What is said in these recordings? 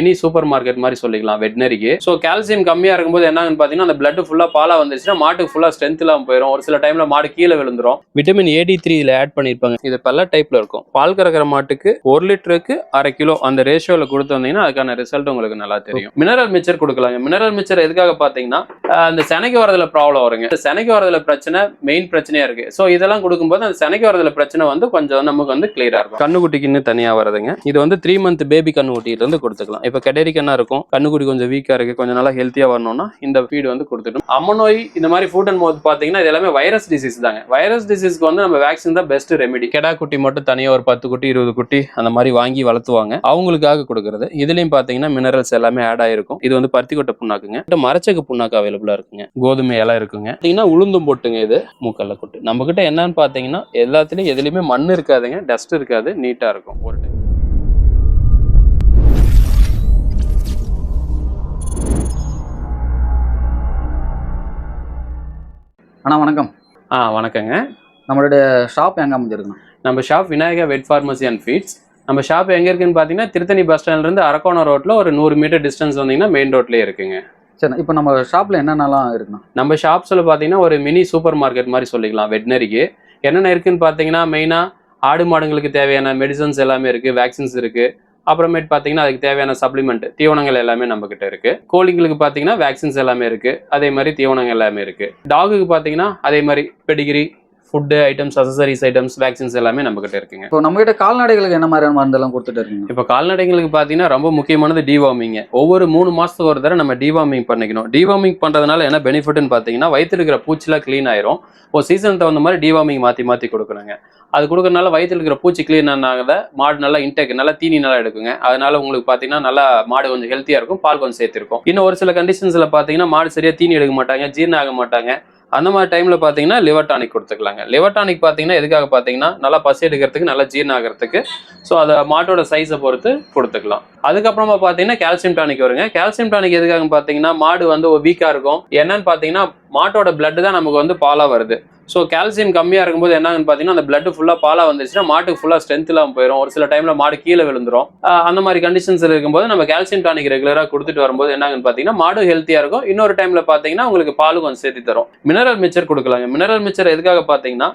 Mini super market மாதிரி சொல்லிக்கலாம் வெட்னரிக்கு. So calcium கம்மியாக இருக்கும்போது என்னன்னு பார்த்தீங்கன்னா அந்த பிளட் ஃபுல்லாக பாலாக வந்துருச்சுன்னா மாட்டுக்கு ஃபுல்லாக ஸ்ட்ரென்த் இல்லாமல் போயிடும் ஒரு சில டைமில் மாடு கீழே விழுந்துரும். விட்டமின் ஏடி த்ரீ இதில் ஆட் பண்ணியிருப்பாங்க இது பல டைப்பில் இருக்கும். பால் கறக்கிற மாட்டுக்கு ஒரு லிட்டருக்கு அரை கிலோ அந்த ரேஷியோவில் கொடுத்து வந்தீங்கன்னா அதுக்கான ரிசல்ட் உங்களுக்கு நல்லா தெரியும். மினரல் மிச்சர் கொடுக்கலாங்க. மினரல் மிச்சர் எதுக்காக பார்த்தீங்கன்னா அந்த செனைக்கு வரதுல ப்ராப்ளம் வருங்க. இந்த செனைக்கு வரதுல பிரச்சனை மெயின் பிரச்சனையாக இருக்குது ஸோ இதெல்லாம் கொடுக்கும்போது அந்த செனைக்கு வரதுல பிரச்சனை வந்து கொஞ்சம் நமக்கு வந்து கிளியராக இருக்கும். கண்ணுக்குட்டிக்குன்னு தனியாக வருதுங்க இது வந்து த்ரீ மந்த் பேபி கண்ணுக்குட்டியில இருந்து கொடுத்துக்கலாம். இப்போ கெடரிக்கு என்ன இருக்கும்? கண்ணுக்குடி கொஞ்சம் வீக்கா இருக்கு. கொஞ்சம் நல்லா ஹெல்த்தியா வரணும்னா இந்த ஃபீடு வந்து கொடுத்துட்டோம் அம்மநோய் இந்த மாதிரி ஃபுட் அண்ட் மவுத் பாத்தீங்கன்னா இது எல்லாமே வைரஸ் டிசீஸ் தாங்க. வைரஸ் டிசீஸ்க்கு வந்து நம்ம வேக்சின் தான் பெஸ்ட் ரெமெடி கெடா குட்டி மட்டும் தனியா ஒரு பத்து குட்டி இருபது குட்டி அந்த மாதிரி வாங்கி வளர்த்துவாங்க. அவங்களுக்காக கொடுக்கறது. இதுலயும் பாத்தீங்கன்னா மினரல்ஸ் எல்லாமே ஆட் ஆயிருக்கும். இது வந்து பருத்தி கொட்டை புண்ணாக்குங்க மரச்சக்கு புண்ணாக்கு அவைலபிளா இருக்குங்க. கோதுமை எல்லாம் இருக்குங்க. பாத்தீங்கன்னா உளுந்தும் போட்டுங்க இது. மூக்கல்ல கொட்டு. நம்ம கிட்ட என்னன்னு பாத்தீங்கன்னா எல்லாத்துலயும் எதுலயுமே மண் இருக்காதுங்க. டஸ்ட் இருக்காது. நீட்டா இருக்கும். ஒரு டைம் அண்ணா வணக்கம். ஆ வணக்கங்க. நம்மளுடைய ஷாப் எங்க அமைஞ்சிருக்குண்ணா? நம்ம shop Vinayaka vet pharmacy and feeds நம்ம ஷாப் எங்க இருக்குன்னு பாத்தீங்கன்னா திருத்தணி பஸ் ஸ்டாண்ட்ல இருந்து அரக்கோணம் ரோட்ல ஒரு நூறு மீட்டர் டிஸ்டன்ஸ் வந்தீங்கன்னா மெயின் ரோட்லயே இருக்குங்க. சரி இப்போ நம்ம ஷாப்ல என்னென்னலாம் இருக்குண்ணா? நம்ம ஷாப்ஸ்ல பாத்தீங்கன்னா ஒரு மினி சூப்பர் மார்க்கெட் மாதிரி சொல்லிக்கலாம் வெட்னரிக்கு என்னென்ன இருக்குன்னு பாத்தீங்கன்னா மெயினா ஆடு மாடுங்களுக்கு தேவையான மெடிசன்ஸ் எல்லாமே இருக்கு வேக்சின்ஸ் இருக்கு. அப்புறமேட்டு பார்த்தீங்கன்னா அதுக்கு தேவையான சப்ளிமெண்ட் தீவனங்கள் எல்லாமே நம்ம கிட்ட இருக்கு. கோழிங்களுக்கு பார்த்தீங்கன்னா வேக்சின்ஸ் எல்லாமே இருக்கு. அதே மாதிரி தீவனங்கள் எல்லாமே இருக்கு. டாகுக்கு பார்த்தீங்கன்னா அதே மாதிரி Pedigree food items accessories items vaccines எல்லாமே நம்ம கிட்ட இருக்குங்க. இப்போ நம்ம கிட்ட கால்நடைகளுக்கு என்ன மாதிரியான மருந்தெல்லாம் கொடுத்துட்டு இருக்கீங்க? இப்போ கால்நடைகளுக்கு பார்த்தீங்கன்னா ரொம்ப முக்கியமானது டிவார்மிங் ஒவ்வொரு மூணு மாசத்துக்கு ஒரு தடவை நம்ம டிவார்மிங் பண்ணிக்கணும். டிவார்மிங் பண்றதுனால என்ன பெனிஃபிட்னு பார்த்தீங்கன்னா வயித்துல இருக்கிற பூச்சிலாம் க்ளீன் ஆயிரும். ஒரு சீசன் தகுந்த மாதிரி டிவார்மிங் மாத்தி மாத்தி கொடுக்கணுங்க. அது கொடுக்கறனால வயித்துல இருக்கிற பூச்சி க்ளீன் ஆனாத மாடு நல்லா இன்டேக் நல்லா தீனி நல்லா எடுக்குங்க. அதனால உங்களுக்கு பார்த்தீங்கன்னா நல்லா மாடு கொஞ்சம் ஹெல்த்தியா இருக்கும் பால் கொஞ்சம் சேர்த்திருக்கும் இன்னும் ஒரு சில கண்டிஷன்ஸ்ல பார்த்தீங்கன்னா மாடு சரியா தீனி எடுக்க மாட்டாங்க ஜீரணம் ஆக மாட்டாங்க. அந்த மாதிரி டைம்ல பார்த்தீங்கன்னா லிவர் டானிக் கொடுத்துக்கலாங்க. லிவர் டானிக் பார்த்தீங்கன்னா எதுக்காக பார்த்தீங்கன்னா நல்லா பசி எடுக்கிறதுக்கு நல்லா ஜீர்ணம் ஆகிறதுக்கு ஸோ அதை மாட்டோட சைஸை பொறுத்து கொடுத்துக்கலாம். அதுக்கப்புறமா பார்த்தீங்கன்னா கால்சியம் டானிக் வருங்க. கால்சியம் டானிக் எதுக்காக பார்த்தீங்கன்னா மாடு வந்து வீக்காக இருக்கும். என்னன்னு பார்த்தீங்கன்னா மாட்டோட பிளட் தான் நமக்கு வந்து பாலாக வருது. ஸோ கால்சியம் கம்மியாக இருக்கும்போது என்னன்னு பார்த்தீங்கன்னா அந்த பிளட் ஃபுல்லாக பாலாக வந்துருச்சுன்னா மாட்டுக்கு ஃபுல்லாக ஸ்ட்ரென்த் இல்லாமல் போயிடும் ஒரு சில டைமில் மாடு கீழே விழுந்துரும். அந்த மாதிரி கண்டிஷன்ஸ் இருக்கும்போது நம்ம கால்சியம் டானிக் ரெகுலராக கொடுத்துட்டு வரும்போது என்னன்னு பார்த்தீங்கன்னா மாடு ஹெல்த்தியாக இருக்கும். இன்னொரு டைமில் பார்த்தீங்கன்னா உங்களுக்கு பாலும் கொஞ்சம் சேர்த்து தரும். மினரல் மிச்சர் கொடுக்கலாங்க. மினரல் மிச்சர் எதுக்காக பார்த்தீங்கன்னா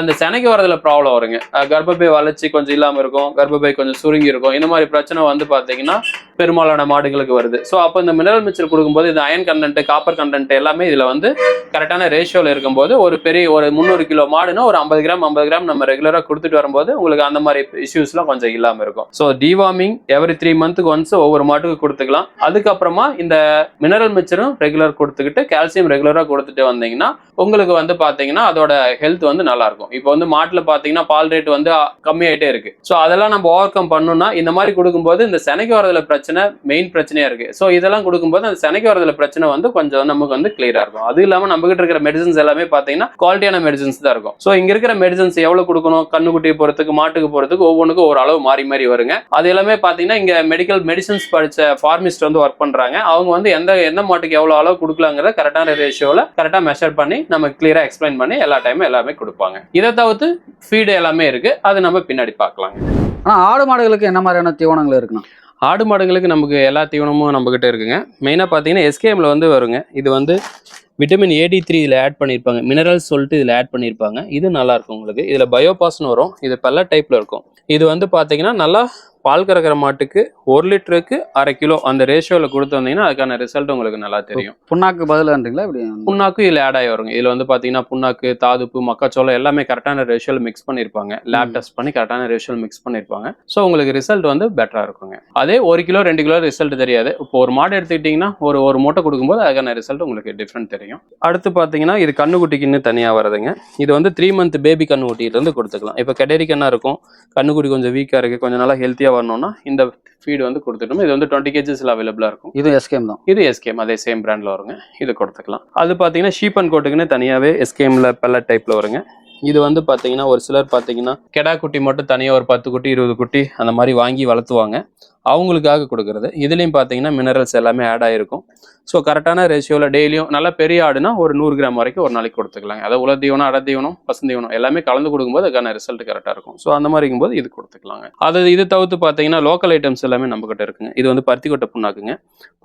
அந்த செனைக்கு வரதுல ப்ராப்ளம் வருங்க. கர்ப்பப்பை வளர்ச்சி கொஞ்சம் இல்லாமல் இருக்கும். கர்ப்பப்பை கொஞ்சம் சுருங்கி இருக்கும். இந்த மாதிரி பிரச்சனை வந்து பார்த்தீங்கன்னா பெரும்பாலான மாடுகளுக்கு வருது. ஸோ அப்போ இந்த மினரல் மிச்சர் கொடுக்கும்போது இந்த அயன் கண்டென்ட் காப்பர் கண்டென்ட் எல்லாமே இதில் வந்து கரெக்டான ரேஷியோவில் இருக்கும்போது ஒரு பெரிய ஒரு முந்நூறு கிலோ மாடுன்னா ஒரு ஐம்பது கிராம் ஐம்பது கிராம் நம்ம ரெகுலராக கொடுத்துட்டு வரும்போது உங்களுக்கு அந்த மாதிரி இஷ்யூஸ்லாம் கொஞ்சம் இல்லாமல் இருக்கும். ஸோ டிவார்மிங் எவ்ரி த்ரீ மந்த்துக்கு ஒன்ஸ் ஒவ்வொரு மாட்டுக்கு கொடுத்துக்கலாம். அதுக்கப்புறமா இந்த மினரல் மிச்சரும் ரெகுலர் கொடுத்துக்கிட்டு கால்சியம் ரெகுலராக கொடுத்துட்டு வந்தீங்கன்னா உங்களுக்கு வந்து பார்த்தீங்கன்னா அதோட ஹெல்த் வந்து நல்லா இருக்கும். இப்போ வந்து மாட்டில் பார்த்தீங்கன்னா பால் ரேட் வந்து கம்மியாயிட்டே இருக்கு. ஸோ அதெல்லாம் நம்ம ஓவர் கம் பண்ணணும்னா இந்த மாதிரி கொடுக்கும்போது இந்த செனைக்கு வரதுல பிரச்சனை மெயின் பிரச்சனையா இருக்கு. ஸோ இதெல்லாம் கொடுக்கும்போது அந்த செனைக்கு வரதுல பிரச்சனை வந்து கொஞ்சம் நமக்கு வந்து கிளியரா இருக்கும். அது இல்லாமல் நம்ம கிட்ட இருக்கிற மெடிசன்ஸ் எல்லாமே பார்த்தீங்கன்னா குவாலிட்டி குவாலிட்டியான மெடிசன்ஸ் தான் இருக்கும். ஸோ இங்க இருக்கிற மெடிசன்ஸ் எவ்வளவு கொடுக்கணும்? கண்ணுக்குட்டியை பொறுத்துக்கு மாட்டுக்கு போறதுக்கு ஒவ்வொன்றுக்கும் ஒரு அளவு மாறி மாறி வருங்க. அது எல்லாமே பார்த்தீங்கன்னா இங்க மெடிக்கல் மெடிசன்ஸ் படிச்ச ஃபார்மிஸ்ட் வந்து ஒர்க் பண்றாங்க. அவங்க வந்து எந்த எந்த மாட்டுக்கு எவ்வளவு அளவு கொடுக்கலாங்கிறத கரெக்டான ரேஷியோல கரெக்டா மெஷர் பண்ணி நமக்கு கிளியரா எக்ஸ்பிளைன் பண்ணி எல்லா டைமும் எல்லாமே கொடுப்பாங்க. இதை தவிர்த்து ஃபீடு எல்லாமே இருக்கு. அது நம்ம பின்னாடி பார்க்கலாங்க. ஆனா ஆடு மாடுகளுக்கு என்ன மாதிரியான தீவனங்கள் இருக்குண்ணா? ஆடு மாடுங்களுக்கு நமக்கு எல்லா தீவனமும் நம்ம கிட்ட இருக்குங்க மெயினாக பார்த்தீங்கன்னா எஸ்கேஎம்ல வந்து வருங்க. இது வந்து விட்டமின் ஏடி த்ரீ இதில் ஆட் பண்ணியிருப்பாங்க மினரல்ஸ் சொல்லிட்டு இதில் ஆட் பண்ணியிருப்பாங்க இது நல்லா இருக்கும் உங்களுக்கு. இதில் பயோபாஸ்னு வரும். இது பல டைப்பில் இருக்கும். இது வந்து பார்த்தீங்கன்னா நல்லா பால் கறக்கிற மாட்டுக்கு ஒரு லிட்டருக்கு அரை கிலோ அந்த ரேஷியோவில் கொடுத்து வந்தீங்கன்னா அதுக்கான ரிசல்ட் உங்களுக்கு நல்லா தெரியும். புண்ணாக்கு பதிலான்றீங்களா? இப்படி புண்ணாக்கு இதில் ஆட் ஆகி வருங்க. இதில் வந்து பார்த்தீங்கன்னா புண்ணாக்கு தாதுப்பு மக்காச்சோளம் எல்லாமே கரெக்டான ரேஷியோவில் மிக்ஸ் பண்ணியிருப்பாங்க லேப் டெஸ்ட் பண்ணி கரெக்டான ரேஷியோவில் மிக்ஸ் பண்ணியிருப்பாங்க ஸோ உங்களுக்கு ரிசல்ட் வந்து பெட்டராக இருக்குங்க. அதே ஒரு கிலோ ரெண்டு கிலோ ரிசல்ட் தெரியாது. இப்போ ஒரு மாடு எடுத்துக்கிட்டிங்கன்னா ஒரு ஒரு மூட்டை கொடுக்கும்போது அதுக்கான ரிசல்ட் உங்களுக்கு டிஃப்ரெண்ட் தெரியும். அடுத்து பார்த்தீங்கன்னா இது கண்ணுக்குட்டிக்குன்னு தனியாக வருதுங்க இது வந்து த்ரீ மந்த் பேபி கண்ணுக்குட்டியிலேருந்து கொடுத்துக்கலாம். இப்போ கெடரி கண்ணா இருக்கும். கண்ணுக்குட்டி கொஞ்சம் வீக்காக இருக்குது கொஞ்சம் நல்லா ஹெல்த்தியாக வரணும்னா இந்த ஃபீடு வந்து கொடுத்துட்டோம் இது வந்து டுவெண்ட்டி கேஜிஸில் அவைலபிளாக இருக்கும். இது எஸ்கேம் தான். இது எஸ்கேம் அதே சேம் பிராண்டில் வருங்க. இது கொடுத்துக்கலாம். அது பார்த்தீங்கன்னா ஷீப் அண்ட் கோட்டுக்குன்னு தனியாகவே எஸ்கேமில் பெல்லட் டைப்பில் வருங்க. இது வந்து பார்த்தீங்கன்னா ஒரு சிலர் பார்த்தீங்கன்னா கெடா குட்டி மட்டும் தனியாக ஒரு பத்து குட்டி இருபது குட்டி அந்த மாதிரி வாங்கி வளர்த்துவாங்க அவங்களுக்காக கொடுக்குறது. இதுலேயும் பார்த்தீங்கன்னா மினரல்ஸ் எல்லாமே ஆட் ஆகிருக்கும் ஸோ கரெக்டான ரேஷியோவில் டெய்லியும் நல்லா பெரிய ஆடுனா ஒரு நூறு கிராம் வரைக்கும் ஒரு நாளைக்கு கொடுத்துக்கலாங்க. அதாவது உல தீவனம் அட தீவனம் பசுந்தீவனம் எல்லாமே கலந்து கொடுக்கும்போது அதுக்கான ரிசல்ட் கரெக்டாக இருக்கும். ஸோ அந்த மாதிரி இருக்கும்போது இது கொடுத்துக்கலாங்க. அது இது தவிர்த்து பார்த்தீங்கன்னா லோக்கல் ஐட்டம்ஸ் எல்லாமே நம்மக்கிட்ட இருக்குங்க. இது வந்து பருத்தி கொட்டை புண்ணாக்குங்க.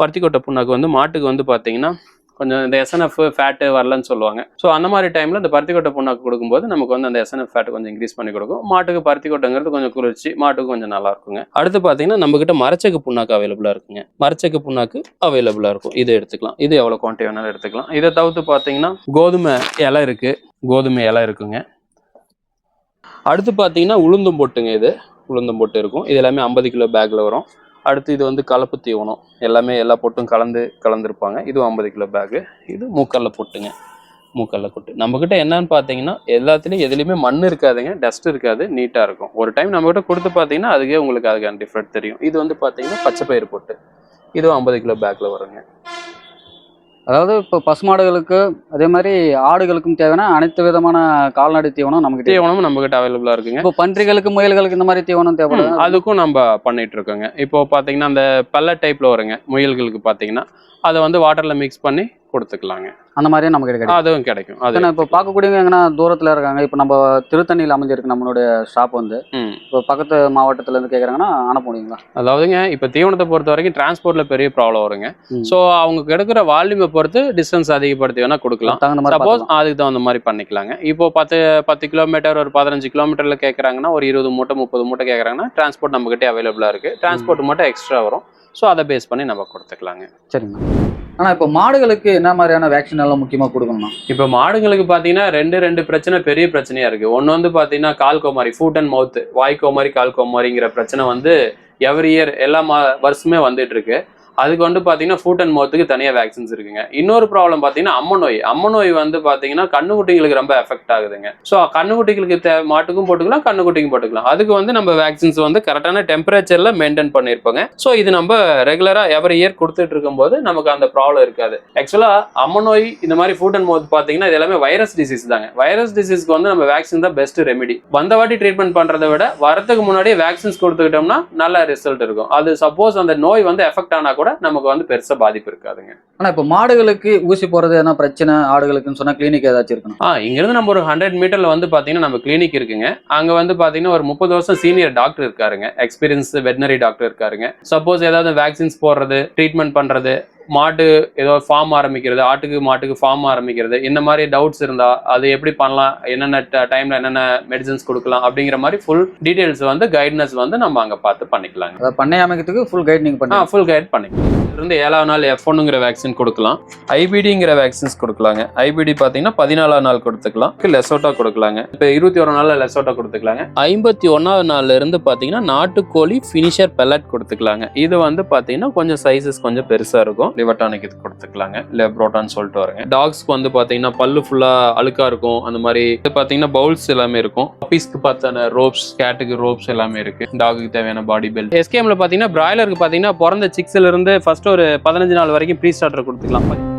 பருத்தி கொட்டை புண்ணாக்கு வந்து மாட்டுக்கு வந்து பார்த்தீங்கன்னா கொஞ்சம் இந்த எஸ்என்எஃப் ஃபேட்டு வரலன்னு சொல்லுவாங்க. ஸோ அந்த மாதிரி டைமில் இந்த பருத்தி கொட்டை புண்ணாக்கு கொடுக்கும்போது நமக்கு வந்து அந்த எஸ்என்எஃப் ஃபேட் கொஞ்சம் இன்க்ரீஸ் பண்ணி கொடுக்கும். மாட்டுக்கு பருத்தி கொட்டைங்கிறது கொஞ்சம் குளிர்ச்சி மாட்டுக்கு கொஞ்சம் நல்லா இருக்குங்க. அடுத்து பார்த்தீங்கன்னா நம்மக்கிட்ட மரச்சக்கு புண்ணாக்கு அவைலபிளாக இருக்குங்க. மரச்சக்கு புண்ணாக்கு அவைலபிளாக இருக்கும். இதை எடுத்துக்கலாம். இது எவ்வளோ குவான்டிட்டி வேணாலும் எடுத்துக்கலாம். இதை தவிர்த்து பார்த்தீங்கன்னா கோதுமை இலை இருக்குது கோதுமை இலை இருக்குங்க. அடுத்து பார்த்தீங்கன்னா உளுந்தும் பொட்டுங்க இது. உளுந்தம் பொட்டு இருக்கும். இது எல்லாமே ஐம்பது கிலோ பேக்கில் வரும். அடுத்து இது வந்து கலப்பு தீவனம். எல்லாமே எல்லா பொட்டும் கலந்து கலந்துருப்பாங்க. இதுவும் ஐம்பது கிலோ பேக்கு இது மூக்கல்ல பொட்டுங்க. மூக்கல்ல கொட்டு நம்மக்கிட்ட என்னன்னு பார்த்தீங்கன்னா எல்லாத்துலேயும் எதுலேயுமே மண் இருக்காதுங்க. டஸ்ட் இருக்காது. நீட்டாக இருக்கும். ஒரு டைம் நம்மக்கிட்ட கொடுத்து பார்த்தீங்கன்னா அதுக்கே உங்களுக்கு அதுக்கான டிஃப்ரெண்ட் தெரியும். இது வந்து பார்த்தீங்கன்னா பச்சை பயிறு பொட்டு. இதுவும் ஐம்பது கிலோ பேக்கில் வருங்க. அதாவது இப்போ பசுமாடுகளுக்கு அதே மாதிரி ஆடுகளுக்கும் தேவையான அனைத்து விதமான கால்நடை தீவனம் நமக்கு தேவை. தீவனமும் நம்மக்கிட்ட அவைலபிளாக இருக்குங்க. இப்போ பன்றிகளுக்கு முயல்களுக்கு இந்த மாதிரி தீவனம் தேவைப்படுது? அதுக்கும் நம்ம பண்ணிட்டு இருக்கோங்க. இப்போ பார்த்தீங்கன்னா அந்த பல்ல டைப்ல வருங்க முயல்களுக்கு பார்த்தீங்கன்னா அதை வந்து வாட்டர்ல மிக்ஸ் பண்ணி கொடுத்துக்கலாங்க. அந்த மாதிரியே நமக்கு கிடைக்கும். அதுவும் கிடைக்கும். அது இப்போ பார்க்கக்கூடியவங்க எங்கன்னா தூரத்துல இருக்காங்க. இப்போ நம்ம திருத்தணியில் அமைஞ்சிருக்கு நம்மளுடைய ஷாப் வந்து. இப்போ பக்கத்து மாவட்டத்துல இருந்து கேட்குறாங்கன்னா அனுப்ப முடியுங்களா அதாவதுங்க இப்போ தீவனத்தை பொறுத்த வரைக்கும் டிரான்ஸ்போர்ட்ல பெரிய ப்ராப்ளம் வருங்க. ஸோ அவங்க கிடைக்கிற வால்யூமை பொறுத்து டிஸ்டன்ஸ் அதிகப்படுத்தி வேணா கொடுக்கலாம். தகுந்த மாதிரி சப்போஸ். அதுக்கு தகுந்த மாதிரி பண்ணிக்கலாங்க. இப்போ பத்து பத்து கிலோமீட்டர் ஒரு பதினஞ்சு கிலோமீட்டர்ல கேட்குறாங்கன்னா ஒரு இருபது மூட்டை முப்பது மூட்டை கேட்குறாங்கன்னா டிரான்ஸ்போர்ட் நம்மகிட்டே அவைலபிளாக இருக்கு. டிரான்ஸ்போர்ட் மட்டும் எக்ஸ்ட்ரா வரும். ஸோ அதை பேஸ் பண்ணி நம்ம கொடுத்துக்கலாங்க. சரிங்க. ஆனால் இப்போ மாடுகளுக்கு என்ன மாதிரியான வேக்சின் எல்லாம் முக்கியமா கொடுக்கணும் இப்போ மாடுகளுக்கு பார்த்தீங்கன்னா ரெண்டு ரெண்டு பிரச்சனை பெரிய பிரச்சனையாக இருக்கு. ஒன்று வந்து பார்த்தீங்கன்னா கால் கோமாரி ஃபுட் அண்ட் மவுத் வாய் கோமாரி கால் கோமாரிங்கிற பிரச்சனை வந்து எவ்ரி இயர் எல்லா மா வருஷமே வந்துட்டு இருக்கு. அதுக்கு வந்து பார்த்தீங்கன்னா ஃபுட் அண்ட் மவுத்துக்கு தனியாக வேக்சின்ஸ் இருக்குங்க. இன்னொரு ப்ராப்ளம் பார்த்தீங்கன்னா அம்ம நோய். அம்ம நோய் வந்து பார்த்தீங்கன்னா கண்ணுக்குட்டிங்களுக்கு ரொம்ப எஃபெக்ட் ஆகுதுங்க. ஸோ கண்ணுக்குட்டிகளுக்கு தே மாட்டுக்கும் போட்டுக்கலாம் கண்ணுக்குட்டிக்கும் போட்டுக்கலாம். அதுக்கு வந்து நம்ம வேக்சின்ஸ் வந்து கரெக்டான டெம்பரேச்சரில் மெயின்டைன் பண்ணியிருப்போங்க. ஸோ இது நம்ம ரெகுலராக எவரி இயர் கொடுத்துட்டு இருக்கும்போது நமக்கு அந்த ப்ராப்ளம் இருக்காது. ஆக்சுவலாக அம்ம நோய் இந்த மாதிரி ஃபுட் அண்ட் மவுத் பார்த்தீங்கன்னா இது எல்லாமே வைரஸ் டிசீஸ் தாங்க. வைரஸ் டிசீஸ்க்கு வந்து நம்ம வேக்சின் தான் பெஸ்ட் ரெமெடி வந்த வாட்டி ட்ரீட்மெண்ட் பண்ணுறத விட வரதுக்கு முன்னாடியே வேக்சின்ஸ் கொடுத்துக்கிட்டோம்னா நல்ல ரிசல்ட் இருக்கும். அது சப்போஸ் அந்த நோய் வந்து எஃபெக்ட் ஆனா கூட நமக்கு வந்து பெருசா பாதிப்பு இருக்காதுங்க. ஆனா இப்போ மாடுகளுக்கு ஊசி போறது என்ன பிரச்சனை? ஆடுகளுக்குன்னு சொன்னா கிளினிக் ஏதாச்சும் இருக்கணும். ஆ இங்கிருந்து நம்ம ஒரு ஹண்ட்ரட் மீட்டர்ல வந்து பாத்தீங்கன்னா நம்ம கிளினிக் இருக்குங்க. அங்க வந்து பாத்தீங்கன்னா ஒரு முப்பது வருஷம் சீனியர் டாக்டர் இருக்காருங்க. எக்ஸ்பீரியன்ஸ் வெட்டினரி டாக்டர் இருக்காருங்க. சப்போஸ் ஏதாவது வேக்சின்ஸ் போடுறது ட்ரீட்மெண்ட் பண்றது மாட்டு ஏதோ ஃபார்ம் ஆரம்பிக்கிறது ஆட்டுக்கு மாட்டுக்கு ஃபார்ம் ஆரம்பிக்கிறது இந்த மாதிரி டவுட்ஸ் இருந்தா அது எப்படி பண்ணலாம் என்னென்ன டைம்ல என்னென்ன மெடிசன்ஸ் கொடுக்கலாம் அப்படிங்கிற மாதிரி ஃபுல் டீடைல்ஸ் வந்து கைட்னஸ் வந்து நம்ம அங்க பார்த்து பண்ணிக்கலாங்க. அதாவது பண்ணை அமைக்கிறதுக்கு ஃபுல் கைட் நீங்க ஆ பண்ணி ஃபுல் கைட் பண்ணிக்கலாம் இருந்து ஏழாவது நாள் எஃப் ஒன்னுங்கிற வேக்சின் கொடுக்கலாம். ஐபிடிங்கிற வேக்சின்ஸ் கொடுக்கலாங்க. ஐபிடி பார்த்தீங்கன்னா பதினாலாம் நாள் கொடுத்துக்கலாம். லெசோட்டா கொடுக்கலாங்க. இப்போ இருபத்தி ஒரு நாள்ல லெசோட்டா கொடுத்துக்கலாங்க. ஐம்பத்தி ஒன்றாவது நாள்ல இருந்து பார்த்தீங்கன்னா நாட்டுக்கோழி ஃபினிஷர் பெல்லட் கொடுத்துக்கலாங்க. இது வந்து பார்த்தீங்கன்னா கொஞ்சம் சைஸஸ் கொஞ்சம் பெருசாக இருக்கும். லிவர்டானிக் இது கொடுத்துக்கலாங்க. இல்லை சொல்லிட்டு வருங்க. டாக்ஸ்க்கு வந்து பார்த்தீங்கன்னா பல்லு ஃபுல்லாக அழுக்கா இருக்கும். அந்த மாதிரி இது பார்த்தீங்கன்னா பவுல்ஸ் எல்லாமே இருக்கும். பப்பீஸ்க்கு பார்த்தான ரோப்ஸ் கேட்டுக்கு ரோப்ஸ் எல்லாமே இருக்கு. டாகுக்கு தேவையான பாடி பெல்ட் எஸ்கேம்ல பார்த்தீங்கன்னா பிராய்லருக்கு பார்த்தீங்கன்னா பிறந்த சிக்ஸ்ல இருந்து ஃபர்ஸ்ட் ஒரு பதினஞ்சு நாள் வரைக்கும் ப்ரீ ஸ்டார்டர் கொடுத்துக்கலாம்.